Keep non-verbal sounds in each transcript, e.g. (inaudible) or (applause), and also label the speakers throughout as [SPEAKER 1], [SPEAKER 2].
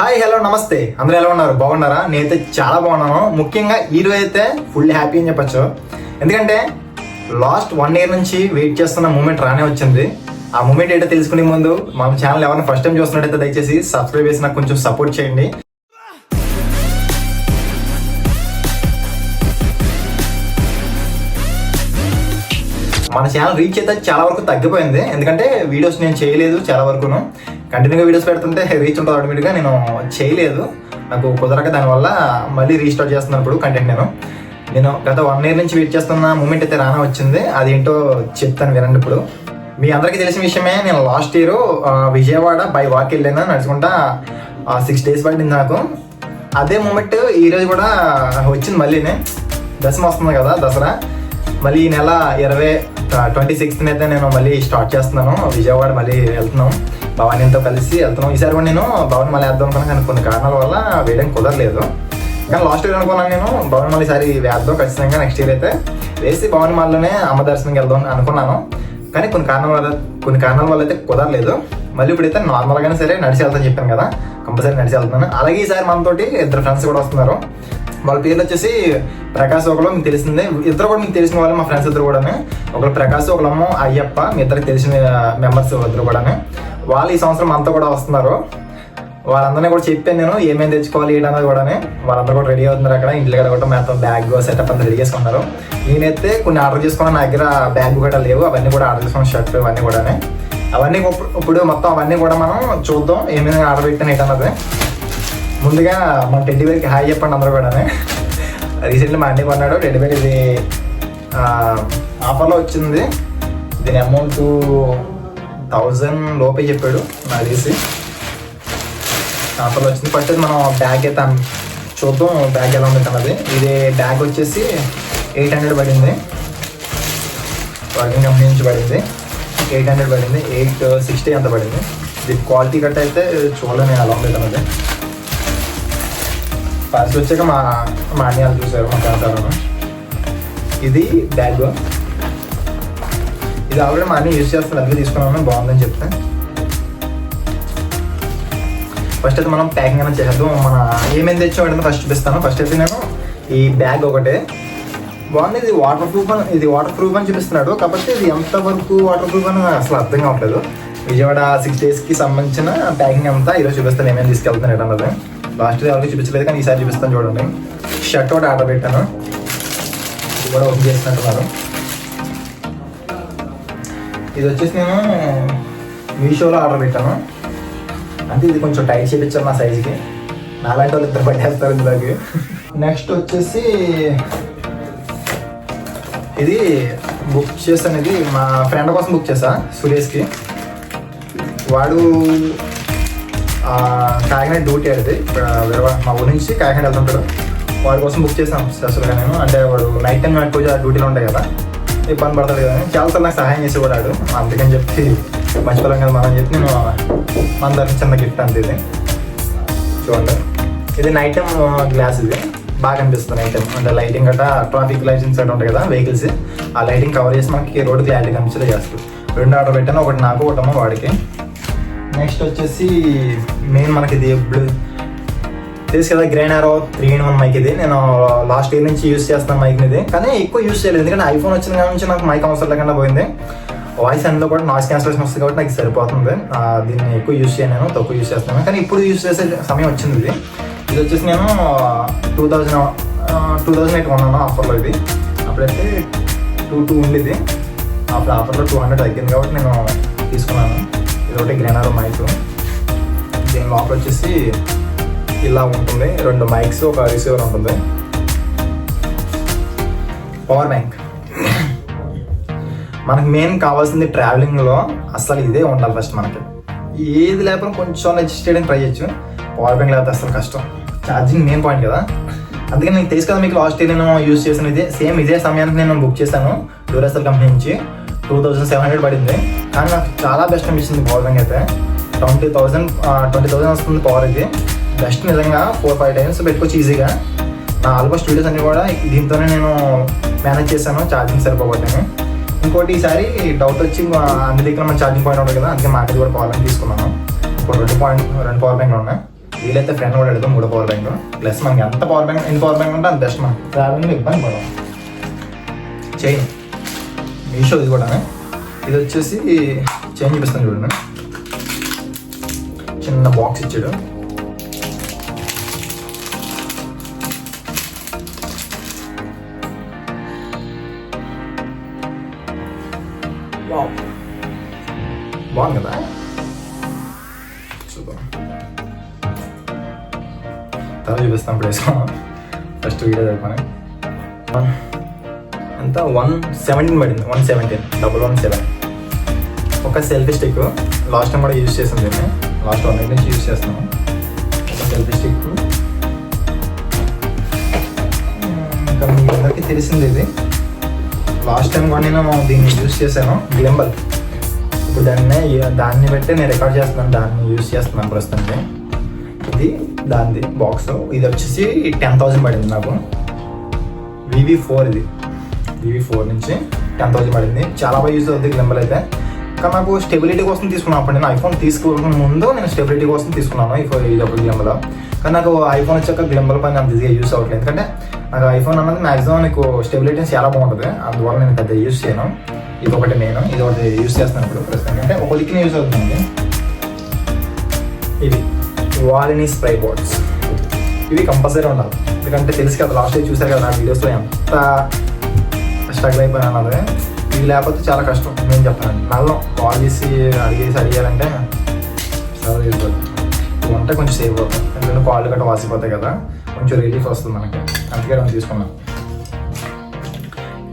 [SPEAKER 1] Hi hello నమస్తే. అందరూ ఎలా ఉన్నారు? బాగున్నారా? నేనైతే చాలా బాగున్నాను. ముఖ్యంగా ఈరోజు అయితే ఫుల్ హ్యాపీ అని చెప్పొచ్చు. ఎందుకంటే లాస్ట్ వన్ ఇయర్ నుంచి వెయిట్ చేస్తున్న మూమెంట్ రానే వచ్చింది. ఆ మూమెంట్ ఏంటో తెలుసుకునే ముందు మన ఛానల్ ఎవరైనా ఫస్ట్ టైం చూస్తున్నట్టయితే దయచేసి సబ్స్క్రైబ్ చేసి నాకు కొంచెం సపోర్ట్ చేయండి. మన ఛానల్ రీచ్ అయితే చాలా వరకు తగ్గిపోయింది. ఎందుకంటే వీడియోస్ నేను చేయలేదు చాలా వరకును. కంటిన్యూగా వీడియోస్ పెడుతుంటే రీచ్ ఉంటుంది ఆటోమేటిక్గా నేను చేయలేదు. నాకు కుదరక దానివల్ల మళ్ళీ రీస్టార్ట్ చేస్తున్నాను ఇప్పుడు కంటెంట్ నేను. నేను గత వన్ ఇయర్ నుంచి వెయిట్ చేస్తున్న మూమెంట్ అయితే రానా వచ్చింది. అదేంటో చెప్తాను వినండి ఇప్పుడు. మీ అందరికీ తెలిసిన విషయమే నేను last year Vijayawada by walk వెళ్ళాను. నడుచుకుంటా సిక్స్ డేస్ పడింది నాకు. అదే మూమెంట్ ఈ రోజు కూడా వచ్చింది మళ్ళీనే దశమ వస్తుంది కదా దసరా. మళ్ళీ ఈ నెల ఇరవై ట్వంటీ సిక్స్త్ అయితే నేను మళ్ళీ స్టార్ట్ చేస్తున్నాను. విజయవాడ మళ్ళీ వెళ్తున్నాం. భవానీతో కలిసి వెళ్తున్నాం. ఈసారి కూడా నేను భవన్ మళ్ళీ వేద్దాం అనుకున్నాను కానీ కొన్ని కారణాల వల్ల వేయడం కుదరలేదు. కానీ లాస్ట్ ఇయర్ అనుకున్నాను నేను భవన్ మళ్ళీ ఈసారి వేద్దాం ఖచ్చితంగా నెక్స్ట్ ఇయర్ అయితే. వేసి భవన్ మళ్ళీనే అమ్మ దర్శనంకి వెళ్దాం అని అనుకున్నాను. కానీ కొన్ని కారణాల వల్ల కొన్ని కారణాల వల్ల అయితే కుదరలేదు. మళ్ళీ ఇప్పుడైతే నార్మల్గానే సరే నడిచి వెళ్తాను చెప్పాను కదా కంపల్సరీ నడిచి వెళ్తున్నాను. అలాగే ఈసారి మనతోటి ఇద్దరు ఫ్రెండ్స్ కూడా వస్తున్నారు. వాళ్ళ పేర్లు వచ్చేసి ప్రకాశ్ ఒకరు మీకు తెలిసిందే. ఇద్దరు కూడా మీకు తెలిసిన వాళ్ళు మా ఫ్రెండ్స్ ఇద్దరు కూడా ఒకరు ప్రకాశ్ ఒకళ్ళమ్మ అయ్యప్ప మీ ఇద్దరికి తెలిసిన మెంబర్స్ ఇద్దరు కూడా వాళ్ళు ఈ సంవత్సరం అంతా కూడా వస్తున్నారు. వాళ్ళందరినీ కూడా చెప్పాను నేను ఏమేమి తెచ్చుకోవాలి ఏంటన్నది కూడా వాళ్ళందరూ కూడా రెడీ అవుతున్నారు అక్కడ. ఇంట్లో కూడా కూడా మొత్తం బ్యాగ్ సెటప్ అంతా రెడీ చేసుకున్నారు. నేనైతే కొన్ని ఆర్డర్ చేసుకున్న నా దగ్గర బ్యాగ్ కూడా లేవు. అవన్నీ కూడా ఆర్డర్ చేసుకున్న షర్ట్ ఇవన్నీ కూడా అవన్నీ ఇప్పుడు- మొత్తం అవన్నీ కూడా మనం చూద్దాం. ఏమేమి ఆర్డర్ పెట్టాను ఏంటన్నది ముందుగా మన టెడ్డి బేర్కి హాయ్ చెప్పండి అందరూ కూడా రీసెంట్లీ మా అన్నీ కొన్నాడు. టెడ్డి బేర్ ఇది ఆఫర్లో వచ్చింది. దీని అమౌంట్ థౌజండ్ లోపే చెప్పాడు నాకు తెలిసి ఆఫర్లో వచ్చింది. ఫస్ట్ మనం బ్యాగ్ అయితే చూద్దాం బ్యాగ్ ఎలా ఉంది అన్నది. ఇది బ్యాగ్ వచ్చేసి ఎయిట్ హండ్రెడ్ పడింది. వర్కింగ్ కంపెనీ నుంచి పడింది. ఎయిట్ హండ్రెడ్ పడింది. ఎయిట్ సిక్స్టీ అంత పడింది. ఇది క్వాలిటీ కట్ అయితే చూడలేను నేను అలా ఉంది అన్నది. ఫస్ట్ వచ్చాక మా మా అన్నయ్య వాళ్ళు చూసారు మా కాంతారాను ఇది బ్యాగ్. ఇది ఆల్రెడీ మా అన్నయ్య యూజ్ చేస్తాను అందుకే తీసుకున్నాను బాగుందని చెప్తే. ఫస్ట్ అయితే మనం ప్యాకింగ్ అనేది చేసేద్దాం. మన ఏమేమి తెచ్చామంటే ఫస్ట్ చూపిస్తాను. ఫస్ట్ అయితే నేను ఈ బ్యాగ్ ఒకటే. బాగుంది ఇది వాటర్ ప్రూఫ్ అని ఇది వాటర్ ప్రూఫ్ అని చూపిస్తున్నాడు. కాబట్టి ఇది ఎంత వరకు వాటర్ ప్రూఫ్ అని అసలు అర్థం కావట్లేదు. విజయవాడ సిక్స్ డేస్కి సంబంధించిన ప్యాకింగ్ అంతా ఈరోజు చూపిస్తాను ఏమేమి తీసుకెళ్తాను అన్నది. లాస్ట్ ఎవరికి చూపించలేదు కానీ ఈసారి చూపిస్తాను చూడండి. షర్ట్ ఒకటి ఆర్డర్ పెట్టాను. ఇది కూడా ఓపెన్ చేసినట్టున్నారు ఇది వచ్చేసి నేను మీషోలో ఆర్డర్ పెట్టాను. అంటే ఇది కొంచెం టైట్ చేయించాను నా సైజుకి. నాలాంటి వాళ్ళు ఇద్దరు పట్టేస్తారు ఇందులోకి. నెక్స్ట్ వచ్చేసి ఇది బుక్ చేసాను ఇది మా ఫ్రెండ్ కోసం బుక్ చేసా సురేష్కి. వాడు కాకినాడ డ్యూటీ అది ఇక్కడ మా ఊరి నుంచి కాకినాడ వెళ్తుంటాడు. వాడి కోసం బుక్ చేసాం అసలుగా నేను. అంటే వాడు నైట్ టైం పూజ డ్యూటీలో ఉంటాయి కదా. ఇబ్బంది పడతాడు కదా. అని చాలాసార్లు నాకు సహాయం చేసేవాడు అందుకని చెప్పి మంచిపరం కదా మనం చెప్పి నేను మన చిన్న గిఫ్ట్ అంతే ఇది. చూడండి. ఇది నైట్ టైం గ్లాస్ ఇది. బాగా అనిపిస్తుంది ఐటమ్ అంటే లైటింగ్ గట్రా ట్రాఫిక్ లైటింగ్స్ అట్లా ఉంటాయి కదా వెహికల్స్ ఆ లైటింగ్ కవర్ చేసి మనకి రోడ్ క్లారిటీ కనిపించేలా చేస్తారు రెండు ఆర్డర్ పెట్టాను ఒకటి నాకు ఒకటమ్మ వాడికి. నెక్స్ట్ వచ్చేసి మెయిన్ మనకి ఇది బ్లూ తెలుసు కదా గ్రైన్ ఆరో త్రీ ఇన్ వన్ మైక్ ఇది. నేను లాస్ట్ ఇయర్ నుంచి యూస్ చేస్తాను మైక్ ఇది కానీ ఎక్కువ యూస్ చేయలేదు. ఎందుకంటే ఐఫోన్ వచ్చిన నుంచి నాకు మైక్ అవసరం లేకుండా పోయింది. వాయిస్ అందులో కూడా నాయిస్ క్యాన్సలేషన్ వస్తుంది కాబట్టి నాకు సరిపోతుంది. దీన్ని ఎక్కువ యూస్ చేయను తక్కువ యూస్ చేస్తాను కానీ ఇప్పుడు యూస్ చేసే సమయం వచ్చింది ఇది. ఇది వచ్చేసి నేను two thousand two thousand eight కొన్నాను ఆఫర్లో ఇది. అప్పుడైతే టూ టూ ఉండేది. అప్పుడు ఆఫర్లో టూ హండ్రెడ్ తగ్గింది కాబట్టి నేను తీసుకున్నాను. ఇది ఒకటి గ్రెనారో మైక్ దీని లోపల వచ్చేసి ఇలా ఉంటుంది. రెండు మైక్స్ ఒక రిసీవర్ ఉంటుంది. పవర్ బ్యాంక్ మనకి మెయిన్ కావాల్సింది ట్రావెలింగ్లో అసలు ఇదే ఉండాలి ఫస్ట్ మనకి. ఏది లేకపోతే కొంచెం అడ్జస్ట్ చేయడానికి ట్రై చేయొచ్చు. పవర్ బ్యాంక్ లేకపోతే అసలు కష్టం. ఛార్జింగ్ మెయిన్ పాయింట్ కదా. అందుకని నీకు తెలుసు కదా మీకు లాస్ట్ ఇయర్ నేను యూస్ చేసిన ఇదే సేమ్ ఇదే సమయానికి నేను బుక్ చేశాను. డ్యూరెసల్ కంపెనీ నుంచి టూ థౌజండ్ సెవెన్ హండ్రెడ్ పడింది. కానీ నాకు చాలా బెస్ట్ అనిపించింది పవర్ బ్యాంక్ అయితే. ట్వంటీ థౌసండ్ ట్వంటీ థౌసండ్ వస్తుంది పవర్ ఇది. జస్ట్ నిజంగా ఫోర్ ఫైవ్ టైమ్స్ పెట్టుకోవచ్చు ఈజీగా నా ఆల్మోస్ట్ వీడియోస్ అన్ని కూడా దీంతోనే నేను మేనేజ్ చేశాను ఛార్జింగ్ సరిపోబట్టాను ఇంకోటి ఈసారి డౌట్ వచ్చి అన్ని దగ్గర మన ఛార్జింగ్ పాయింట్ ఉంటుంది కదా అందుకే మాకు కూడా పవర్ బ్యాంక్ తీసుకున్నాను. ఇప్పుడు రెండు పాయింట్ రెండు పవర్ బ్యాంక్లు ఉన్నాయి. వీలైతే ఫ్రెండ్ కూడా అడుగుతాం మూడు పవర్ బ్యాంక్ ప్లస్ మనకి ఎంత పవర్ బ్యాంక్ ఎన్ని పవర్ బ్యాంక్ ఉంటే అంత బెస్ట్ మనకి. ట్రావెలింగ్ ఇబ్బంది పడడం చైన్ మీషో ఇది కూడా. ఇది వచ్చేసి చైన్ చూపిస్తాను చూడండి. చిన్న బాక్స్ ఇచ్చాడు. తర్వాత చూపిస్తాం ఇప్పుడు వేసుకున్నాం ఫస్ట్ వీడియో చదువుకొని ఎంత వన్ సెవెంటీన్ పడింది one seventeen double one seven ఒక సెల్ఫీ స్టిక్ లాస్ట్ టైం కూడా యూజ్ చేసాం దీన్ని లాస్ట్ వన్ నుంచి యూజ్ చేస్తున్నాను ఒక సెల్ఫీ స్టిక్ ఇంకా మీ అందరికీ తెలిసింది ఇది. లాస్ట్ టైం కూడా నేను దీన్ని యూజ్ చేశాను గ్లింబల్ ఇప్పుడు దాన్ని దాన్ని బట్టి నేను రికార్డ్ చేస్తున్నాను దాన్ని యూజ్ చేస్తున్నాను ప్రస్తుతానికి. ఇది దానిది బాక్స్ ఇది వచ్చేసి టెన్ థౌసండ్ పడింది నాకు. వివి ఫోర్ ఇది. వివి ఫోర్ నుంచి టెన్ థౌసండ్ పడింది. చాలా బాగా యూజ్ అవుతుంది గ్లింబల్ అయితే. కానీ నాకు స్టెబిలిటీ కోసం తీసుకున్నాను. అప్పుడు నేను ఐఫోన్ తీసుకోవడం ముందు నేను స్టెబిలిటీ కోసం తీసుకున్నాను ఈ ఇది ఒక గ్లింబల్ కానీ నాకు ఐఫోన్ వచ్చాక గ్లింబల్ పని అంత ఈజీగా యూస్ అవ్వట్లేదు. ఎందుకంటే నాకు ఐఫోన్ అన్నది మాక్సిమం నీకు స్టెబిలిటీ చాలా బాగుంటుంది. అందువల్ల నేను పెద్ద యూస్ చేయను. ఇది ఒకటి నేను. ఇది ఒకటి యూస్ చేస్తాను ఇప్పుడు ప్రస్తుతం అంటే ఒక దిక్కున యూస్ అవుతుంది. ఇది. వాలిని స్ప్రై బోర్డ్స్ ఇవి కంపల్సరీ ఉండాలి. ఎందుకంటే తెలుసు కదా లాస్ట్ డే చూసారు కదా నా వీడియోస్లో ఎంత స్ట్రగుల్ అయిపోయాను అన్నది. ఇవి లేకపోతే చాలా కష్టం. నేను చెప్తాను నల్లం కాల్ చేసి అడిగేసి అడిగారంటే చాలా అయిపోతుంది వంట కొంచెం సేవ్ అవుతుంది. ఎందుకంటే కాళ్ళు గట్రా వాసిపోతాయి కదా కొంచెం రిలీఫ్ వస్తుంది మనకి. అందుకే నేను తీసుకున్నాను.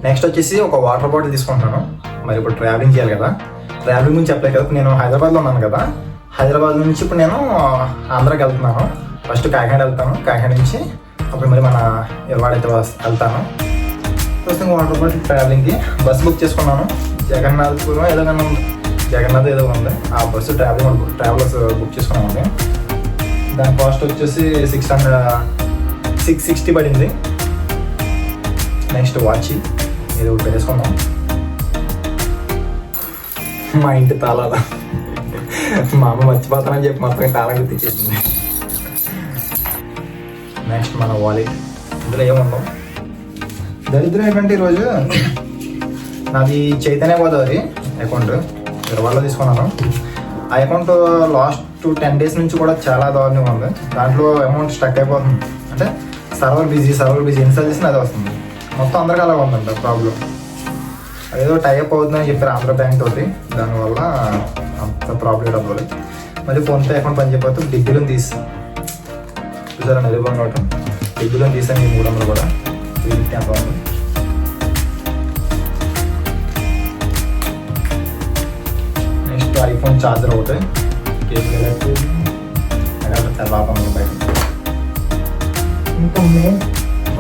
[SPEAKER 1] నెక్స్ట్ వచ్చేసి ఒక వాటర్ బాటిల్ తీసుకుంటాను మరి ఇప్పుడు ట్రావెలింగ్ చేయాలి కదా. ట్రావెలింగ్ గురించి చెప్పలేదు కదా. నేను హైదరాబాద్లో ఉన్నాను కదా. హైదరాబాద్ నుంచి ఇప్పుడు నేను ఆంధ్రాకి వెళ్తున్నాను. ఫస్ట్ కాకినాడ వెళ్తాను. కాకినాడ నుంచి అప్పుడు మరి మన ఎల్వాడైతే వెళ్తాను. ప్రస్తుతం వాటర్ బాటిల్ ట్రావెలింగ్కి బస్సు బుక్ చేసుకున్నాను. జగన్నాథ్పురం ఏదో కన్నా ఉంది. జగన్నాథ్ ఏదో ఉంది. ఆ బస్సు ట్రావెలింగ్ ట్రావెలర్స్ బుక్ చేసుకున్నామండి దాని కాస్ట్ వచ్చేసి సిక్స్ హండ్రెడ్ సిక్స్ సిక్స్టీ పడింది. Next watch. ఇది ఒకటి వేసుకుందాం. మా ఇంటి తాళాలు. మా అమ్మ మర్చిపోతానని చెప్పి మొత్తం తాళం గుర్తించేసింది నెక్స్ట్ మన వాలెట్ ఇందులో ఏముందాం దరిద్రం ఏంటంటే ఈరోజు? నాది చైతన్య గోదావరి అకౌంట్. ఇరవైలో తీసుకున్నాను. ఆ అకౌంట్ లాస్ట్ టెన్ డేస్ నుంచి కూడా చాలా దారుణంగా ఉంది. దాంట్లో అమౌంట్ స్టక్ అయిపోతుంది. అంటే server busy server busy install చేసిన అది వస్తుంది. మొత్తం అందరికీ అలా ఉందంట ప్రాబ్లం అదేదో టైప్ అవుతుందని చెప్పారు ఆంధ్ర బ్యాంక్ తోటి. దానివల్ల అంత ప్రాబ్లం అవ్వలేదు మళ్ళీ ఫోన్పే అకౌంట్ పని చెప్పితే డిగ్రీలో తీసి చూసారా నిలబడి నోటు? డిగ్రీలో తీసాను ఈ మూడు వందలు కూడా. త్రీ అంత ఉంది నెక్స్ట్ ఐఫోన్ ఛార్జర్ ఒకటి. కేబుల్ ఎలక్ట్రిక్ అక్కడ బయట ఇంకా ఉన్నాయి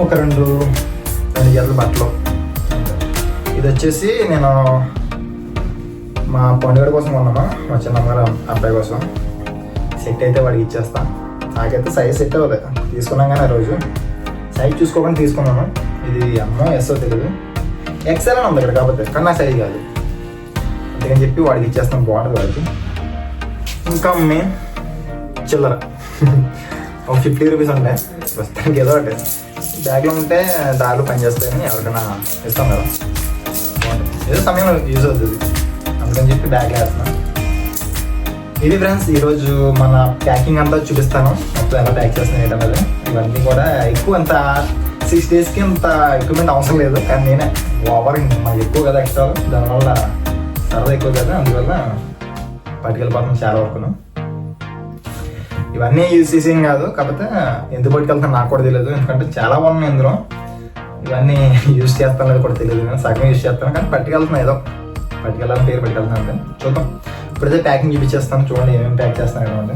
[SPEAKER 1] ఒక రెండు రెండు జతల బట్టలు. ఇది వచ్చేసి నేను మా పండుగ కోసం కొన్నాను మా చిన్నమ్మగారు అబ్బాయి కోసం. సెట్ అయితే వాడికి ఇచ్చేస్తా. నాకైతే సైజ్ సెట్ అవ్వలేదు తీసుకున్నాం కానీ ఆ రోజు. సైజ్ చూసుకోకుండా తీసుకున్నాను. ఇది అమ్మో ఎస్ఓ తెలియదు. ఎక్సెల్ అని ఉంది ఇక్కడ కాకపోతే కానీ నా సైజ్ కాదు. అందుకని చెప్పి వాడికి ఇచ్చేస్తాం బాగుంటుంది వాడికి. ఇంకా మెయిన్ చిల్లర. (laughs) ఒక ఫిఫ్టీ రూపీస్ ఉంటాయి ప్రస్తుతానికి ఏదో ఒకటి. బ్యాగ్లో ఉంటే దారిలో పనిచేస్తాయని ఎవరికైనా ఇస్తాం కదా. ఏదో సమయంలో యూజ్ అవుతుంది. అందుకని చెప్పి బ్యాగ్ వేస్తున్నాను ఇది ఫ్రెండ్స్ ఈరోజు మన ప్యాకింగ్ అంతా చూపిస్తాను. మొత్తం ఎలా ప్యాక్ చేస్తున్నాను ఏంటన్నది ఇవన్నీ కూడా ఎక్కువ అంత సిక్స్ డేస్కి అంత ఎక్విప్మెంట్ అవసరం లేదు. కానీ నేనే ఓవర్ మాకు ఎక్కువ కదా ఎక్స్ట్రా దానివల్ల సరదా ఎక్కువ కదా. అందువల్ల పట్టుకెళ్ళిపోతున్నాం చాలా వరకును ఇవన్నీ యూజ్ చేసేం కాదు. కాకపోతే ఎందుకు పట్టుకెళ్తాను నాకు కూడా తెలియదు. ఎందుకంటే చాలా బాగున్నాయి ఇందులో ఇవన్నీ యూజ్ చేస్తాను లేదు కూడా తెలియదు నేను సగం యూజ్ చేస్తాను కానీ పట్టుకెళ్తున్నాను ఏదో. పట్టుకెళ్ళాలని పేరు పట్టుకెళ్తాను అంతే. చూద్దాం. ఇప్పుడైతే ప్యాకింగ్ చూపించేస్తాను. చూడండి ఏమేమి ప్యాక్ చేస్తాను అంటే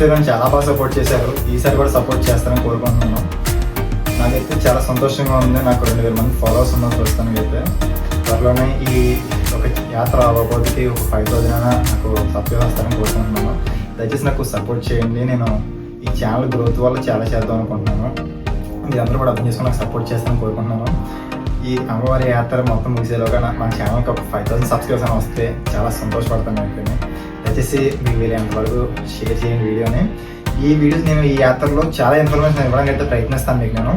[SPEAKER 1] లాస్ట్ ఇయర్ చాలా బాగా సపోర్ట్ చేశారు. ఈసారి కూడా సపోర్ట్ చేస్తారని కోరుకుంటున్నాను. నాకైతే చాలా సంతోషంగా ఉంది. నాకు రెండు వేల మంది ఫాలోవర్స్ ఉన్నారు ప్రస్తుతానికి అయితే త్వరలోనే ఈ ఒక యాత్ర అవ్వబోతుకి ఒక ఫైవ్ థౌజండ్ అయినా నాకు సపోర్ట్ వస్తారని కోరుకుంటున్నాను. దయచేసి నాకు సపోర్ట్ చేయండి. నేను ఈ ఛానల్ గ్రోత్ వల్ల చాలా చేద్దాం అనుకుంటున్నాను. మీరందరూ కూడా అర్థం చేసుకుని నాకు సపోర్ట్ చేస్తారని కోరుకుంటున్నాను. ఈ అమ్మవారి యాత్ర మొత్తం ముగిసేలోగా నా- మన ఛానల్కి ఒక ఫైవ్ థౌసండ్ సబ్స్క్రిప్షన్ వస్తే చాలా సంతోషపడతాను అయితే దయచేసి మీకు వీలైనంత వరకు షేర్ చేయండి వీడియోని. ఈ వీడియోస్ నేను ఈ యాత్రలో చాలా ఇన్ఫర్మేషన్ ఇవ్వడానికి అయితే ప్రయత్నిస్తాను మీకు నేను.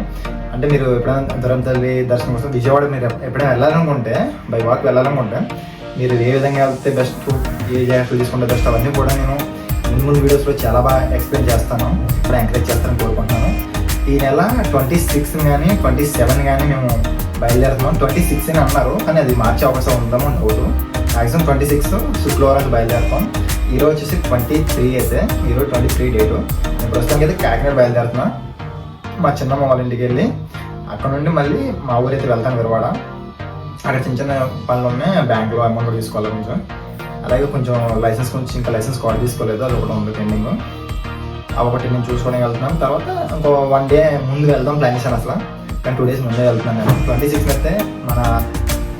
[SPEAKER 1] అంటే మీరు ఎప్పుడైనా దూరం తల్లి దర్శనం కోసం విజయవాడ మీరు ఎప్పుడైనా వెళ్ళాలనుకుంటే బై వాక్ వెళ్ళాలనుకుంటే మీరు ఏ విధంగా వెళ్తే బెస్ట్ ఏ జాగ్రత్తలు తీసుకుంటే బెస్ట్ అవన్నీ కూడా నేను ముందు ముందు వీడియోస్లో చాలా బాగా ఎక్స్ప్లెయిన్ చేస్తాను. ఇక్కడ ఎంకరేజ్ చేస్తాను కోరుకుంటున్నాను. ఈ నెల ట్వంటీ సిక్స్ కానీ ట్వంటీ సెవెన్ కానీ మేము బయలుదేరుతున్నాం. ట్వంటీ సిక్స్ అని అన్నారు కానీ అది మార్చే అవకాశం ఉందామో డౌట్ మ్యాక్సిమం ట్వంటీ సిక్స్ శుక్రవారం బయలుదేరుతాం. ఈరోజు వచ్చేసి ట్వంటీ త్రీ అయితే ఈరోజు ట్వంటీ త్రీ డేటు నేను ప్రస్తుతానికి అయితే కాకినాడ బయలుదేరుతున్నా. మా చిన్నమ్మ వాళ్ళ ఇంటికి వెళ్ళి అక్కడ నుండి మళ్ళీ మా ఊరైతే వెళ్తాను విరవాడ. అక్కడ చిన్న చిన్న పనులు ఉన్నాయి బ్యాంకులో అమౌంట్ కూడా తీసుకోవాలి కొంచెం. అలాగే కొంచెం లైసెన్స్ కొంచెం ఇంకా లైసెన్స్ కార్డు తీసుకోలేదు అది ఒకటి ఉంది పెండింగ్ అవి ఒకటి నేను చూసుకోవడానికి వెళ్తున్నాను. తర్వాత ఇంకో వన్ డే ముందు వెళ్దాం ప్లాన్ చేశాను అసలు. కానీ టూ డేస్ ముందే వెళ్తున్నాను నేను. ట్వంటీ సిక్స్ అయితే మన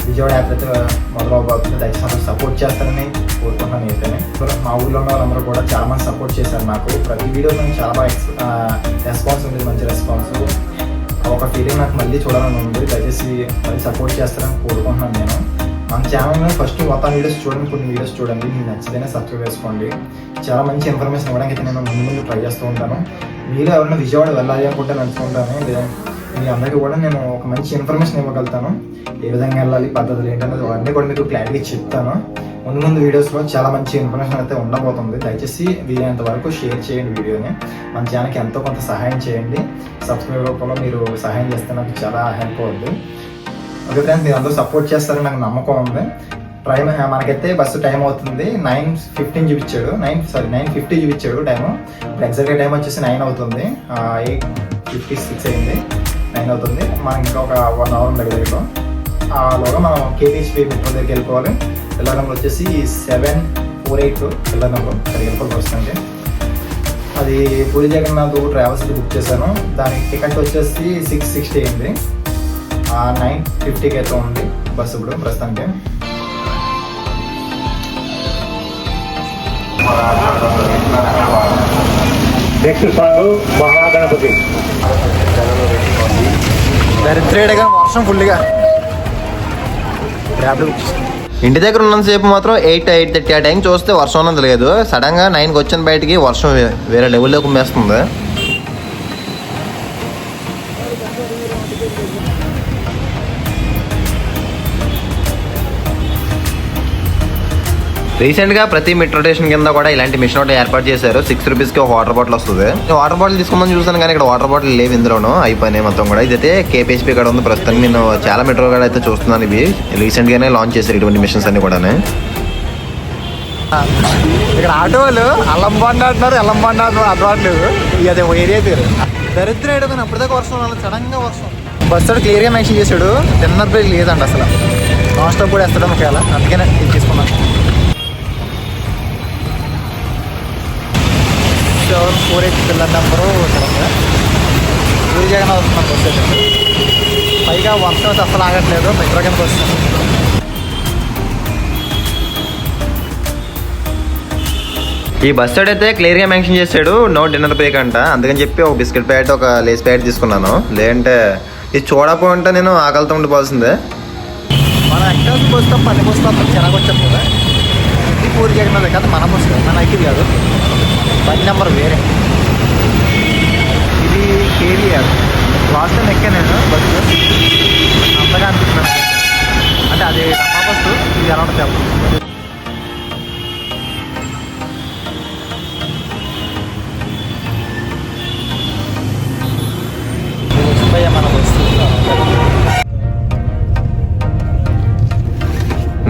[SPEAKER 1] విజయవాడ యాత్రతో మొదలవబోతుంది దయచేసి సపోర్ట్ చేస్తారని కోరుకుంటున్నాను అయితేనే సో మా ఊర్లో ఉన్న వాళ్ళందరూ కూడా చాలా మంది సపోర్ట్ చేశారు నాకు. ప్రతి వీడియో నాకు చాలా బాగా ఎక్స్ రెస్పాన్స్ ఉంది మంచి రెస్పాన్స్ ఒక ఫీలింగ్ నాకు మళ్ళీ చూడాలని ఉంది. దయచేసి మళ్ళీ సపోర్ట్ చేస్తారని కోరుకుంటున్నాను నేను. మన ఛానల్ని ఫస్ట్ మొత్తం వీడియోస్ చూడండి కొన్ని వీడియోస్ చూడండి. మీకు నచ్చితేనే సబ్స్క్రైబ్ చేసుకోండి. చాలా మంచి ఇన్ఫర్మేషన్ ఇవ్వడానికి అయితే నేను ముందు ముందు ట్రై చేస్తూ ఉంటాను. మీరు ఎవరైనా విజయవాడ వెళ్ళాలి అనుకుంటే నడుచుకుంటాను లేదా మీ అందరికీ కూడా నేను ఒక మంచి ఇన్ఫర్మేషన్ ఇవ్వగలుగుతాను. ఏ విధంగా వెళ్ళాలి పద్ధతులు ఏంటనేది అన్నీ కూడా మీకు క్లారిటీ చెప్తాను. ముందు ముందు వీడియోస్లో చాలా మంచి ఇన్ఫర్మేషన్ అయితే ఉండబోతుంది. దయచేసి వీలైనంత వరకు షేర్ చేయండి వీడియోని మన ఛానల్కి ఎంతో కొంత సహాయం చేయండి. సబ్స్క్రైబ్ రూపంలో మీరు సహాయం చేస్తే నాకు చాలా హెల్ప్ అవుతుంది ఓకే ఫ్రెండ్స్ మీరు అందరూ సపోర్ట్ చేస్తారని నాకు నమ్మకం ఉంది. టైం మనకైతే బస్సు టైం అవుతుంది. నైన్ ఫిఫ్టీన్ చూపించాడు. నైన్ సారీ నైన్ ఫిఫ్టీ చూపించాడు టైము. ఎగ్జాక్ట్గా టైం వచ్చేసి నైన్ అవుతుంది. ఎయిట్ ఫిఫ్టీ సిక్స్ అయింది. ఎండ్ అవుతుంది. మనం ఇంకా ఒక వన్ అవర్ దగ్గరలో దగ్గర ఆ లోగా మనం కేటీహెచ్పి మెట్రో దగ్గరికి వెళ్ళిపోవాలి. పిల్లర్ నెంబర్ వచ్చేసి seven four eight pillar number అక్కడికి వెళ్ళిపోవాలి వస్తుంది. అది పూరి జగన్నాథ్ ట్రావెల్స్ బుక్ చేశాను. దాని టికెట్ వచ్చేసి సిక్స్ సిక్స్టీ అయింది. నైన్ ఫిఫ్టీకి అయితే ఉంది బస్సు ఇప్పుడు ప్రస్తుతానికి.
[SPEAKER 2] నెక్స్ట్ సాంగ్ మహాగణపతి
[SPEAKER 1] దరిద్రేడగా వర్షం ఫుల్గా
[SPEAKER 3] ఇంటి దగ్గర ఉన్నంతసేపు మాత్రం ఎయిట్ ఎయిట్ థర్టీ ఆ టైం చూస్తే వర్షం ఉన్నది లేదు సడన్గా నైన్కి వచ్చిన బయటికి వర్షం వేరే లెవెల్లో మేస్తుంది రీసెంట్గా ప్రతి మెట్రో స్టేషన్ కింద కూడా ఇలాంటి మిషన్ ఒకటి ఏర్పాటు చేశారు. సిక్స్ రూపీస్కి ఒక వాటర్ బాటిల్ వస్తుంది. వాటర్ బాటిల్ తీసుకుందాం చూసాను కానీ ఇక్కడ వాటర్ బాటిల్ లేవు ఇందులోను. అయిపోయినాయి మొత్తం కూడా. ఇదైతే కేపీఎస్పీ కాడ ఉంది. ప్రస్తుతం నేను చాలా మెట్రో కూడా అయితే చూస్తున్నాను ఇవి. రీసెంట్ గానే లాంచ్ చేశారు ఇటువంటి మిషన్స్ అన్ని కూడా
[SPEAKER 1] ఇక్కడ ఆటో వాళ్ళు అల్లం బండి అంటున్నారు. ఎల్లం బండి అంటున్నారు. అలవాట్లేదు ఇక అదే ఏరియా పేరు. దరిద్ర ఏడుకుని అప్పటిదాకా వర్షం రాలేదు సడన్గా వర్షం. బస్సు క్లియర్గా మెన్షన్ చేశాడు. డిన్నర్ బ్రేక్ లేదండి అసలు. లాస్ట్ కూడా వేస్తాడు ఒకవేళ. అందుకనే తీసుకున్నాను. Four eight pillar number Puri Jagan వస్తున్నాను బస్ అయితే పైగా వర్షం అయితే అసలు ఆగట్లేదు మెట్రో కిందకి వస్తుంది
[SPEAKER 3] ఈ బస్ సైడ్ అయితే క్లియర్గా మెన్షన్ చేశాడు నో డిన్నర్ బ్రేక్ అంట. అందుకని చెప్పి ఒక బిస్కెట్ ప్యాకెట్ ఒక లేస్ ప్యాకెట్ తీసుకున్నాను. లేదంటే ఇది చూడకపోతే నేను ఆకలితో ఉండిపోవాల్సిందే.
[SPEAKER 1] మన ఎక్కాల్సిన బస్సు పని బస్సు తప్ప చిరాకు వచ్చాం కదా. ఇది పూరి జగన్నాథ్ కాదు మన బస్సు కాదు మన ఎక్కిది కాదు. బండి నెంబర్ వేరే. లాస్ట్ టైం నేను బస్సు అంతగా అనిపిస్తున్నాను అంటే అది మా బస్సు ఇది ఎలా ఉంటుంది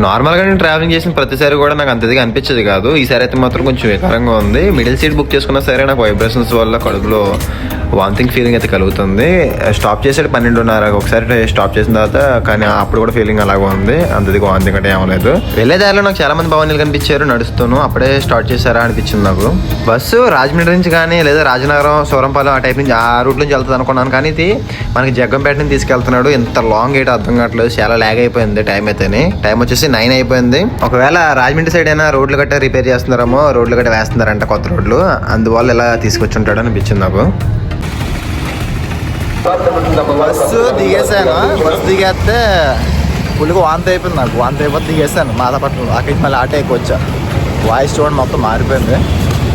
[SPEAKER 3] నార్మల్గా నేను ట్రావెలింగ్ చేసిన ప్రతిసారి కూడా నాకు అంతదిగా అనిపించేది కాదు. ఈసారి అయితే మాత్రం కొంచెం వికారంగా ఉంది. మిడిల్ సీట్ బుక్ చేసుకున్నా సరే నాకు వైబ్రేషన్స్ వల్ల కడుపులో వాంతింగ్ ఫీలింగ్ అయితే కలుగుతుంది. స్టాప్ చేసాడు పన్నెండున్నర ఒకసారి స్టాప్ చేసిన తర్వాత కానీ అప్పుడు కూడా ఫీలింగ్ అలాగే ఉంది. అంతదిగా వాంతింగ్ అంటే ఏమలేదు వెళ్ళే దారిలో నాకు చాలా మంది భవనాలు కనిపించారు నడుస్తూను. అప్పుడే స్టార్ట్ చేశారా అనిపించింది నాకు. బస్సు రాజమండ్రి నుంచి కానీ లేదా రాజనగరం సూరంపాలెం ఆ టైప్ నుంచి ఆ రూట్ నుంచి వెళ్తుంది అనుకున్నాను. కానీ ఇది మనకి జగ్గంపేట నుంచి తీసుకెళ్తున్నాడు. ఇంత లాంగ్ అయితే అర్థం కావట్లేదు. చాలా లాగ్ అయిపోయింది టైం అయితేనే. టైం వచ్చేసి నైన్ అయిపోయింది. ఒకవేళ రాజమండ్రి సైడ్ అయినా రోడ్లు గట్ట రిపేర్ చేస్తున్నారేమో రోడ్లు గట్ట వేస్తున్నారంట కొత్త రోడ్లు. అందువల్ల ఇలా తీసుకొచ్చి ఉంటాడు అనిపించింది నాకు.
[SPEAKER 1] బస్సు దిగేసాను. బస్సు దిగేస్తే పులుగు వాంతి అయిపోయింది నాకు. వాంత అయిపోతే దిగేసాను. మాదాపట్నం అక్కడికి మళ్ళీ ఆటో ఎక్కువ వచ్చా వాయిస్ చూడండి మొత్తం మారిపోయింది.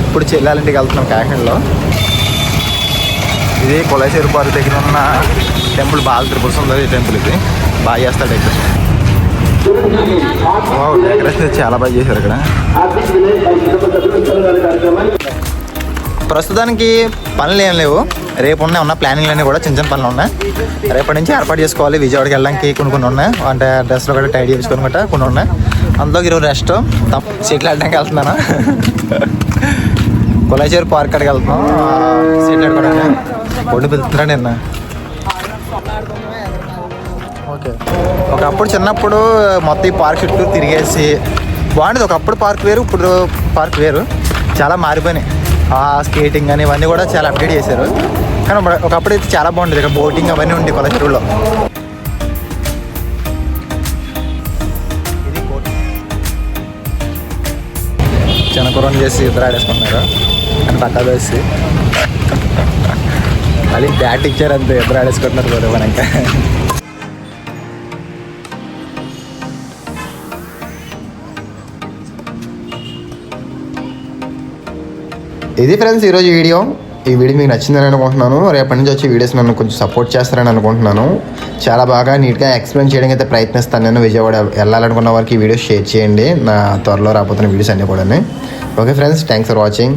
[SPEAKER 1] ఇప్పుడు చెల్లెలింటికి వెళ్తున్నాం కాకినాడలో ఇది కొలైసేరు పార్క్ దగ్గర ఉన్న టెంపుల్ బాల త్రిపుర సుందరి టెంపుల్ ఇది. బాగా చేస్తాడు డెకరేషన్ డెకరేషన్ చాలా బాగా చేశారు ఇక్కడ. ప్రస్తుతానికి పనులు ఏం లేవు. రేపు ఉన్నాయి ఉన్న ప్లానింగ్ అన్నీ కూడా చిన్న చిన్న పనులు ఉన్నాయి. రేపటి నుంచి ఏర్పాటు చేసుకోవాలి. విజయవాడకి వెళ్ళడానికి కొన్ని కొన్ని ఉన్నాయి. అంటే డ్రెస్లో కూడా టైడ్ చేసుకొని కూడా కొన్ని ఉన్నాయి. అందులో ఈరోజు రెస్ట్ సీట్లు వెళ్ళడానికి వెళ్తున్నాను. కులాచేరు పార్క్ అడిగి వెళ్తున్నాం. సీట్లు ఆడుకోవడానికి ఒడ్డు పిలుస్తున్నాడు నిన్న? ఒకప్పుడు చిన్నప్పుడు మొత్తం ఈ పార్క్ చుట్టూ తిరిగేసి బాగుండేది ఒకప్పుడు పార్క్ వేరు ఇప్పుడు పార్క్ వేరు. చాలా మారిపోయినాయి. ఆ స్కేటింగ్ అని ఇవన్నీ కూడా చాలా అప్డేట్ చేశారు. కానీ ఒకప్పుడు అయితే చాలా బాగుండేది. ఇక్కడ బోటింగ్ అవన్నీ ఉండే కొల చెరువులో ఇది చిన్నకురం చేసి ఇద్దరు ఆడేసుకున్నారు. అని పక్క వేసి. మళ్ళీ బ్యాట్ ఇచ్చారు అంతే. ఇద్దరు ఆడేసుకుంటున్నారు కూడా ఇంకా
[SPEAKER 3] ఇది ఫ్రెండ్స్ ఈరోజు వీడియో. ఈ వీడియో మీకు నచ్చిందని అనుకుంటున్నాను. రేపటి నుంచి వచ్చి వీడియోస్ నన్ను కొంచెం సపోర్ట్ చేస్తారని అనుకుంటున్నాను. చాలా బాగా నీట్గా ఎక్స్ప్లెయిన్ చేయడానికి అయితే ప్రయత్నిస్తాను. నేను విజయవాడ వెళ్ళాలనుకున్న వారికి ఈ వీడియో షేర్ చేయండి. నా త్వరలో రాబోతున్న వీడియోస్ అన్నీ కూడా okay friends thanks for watching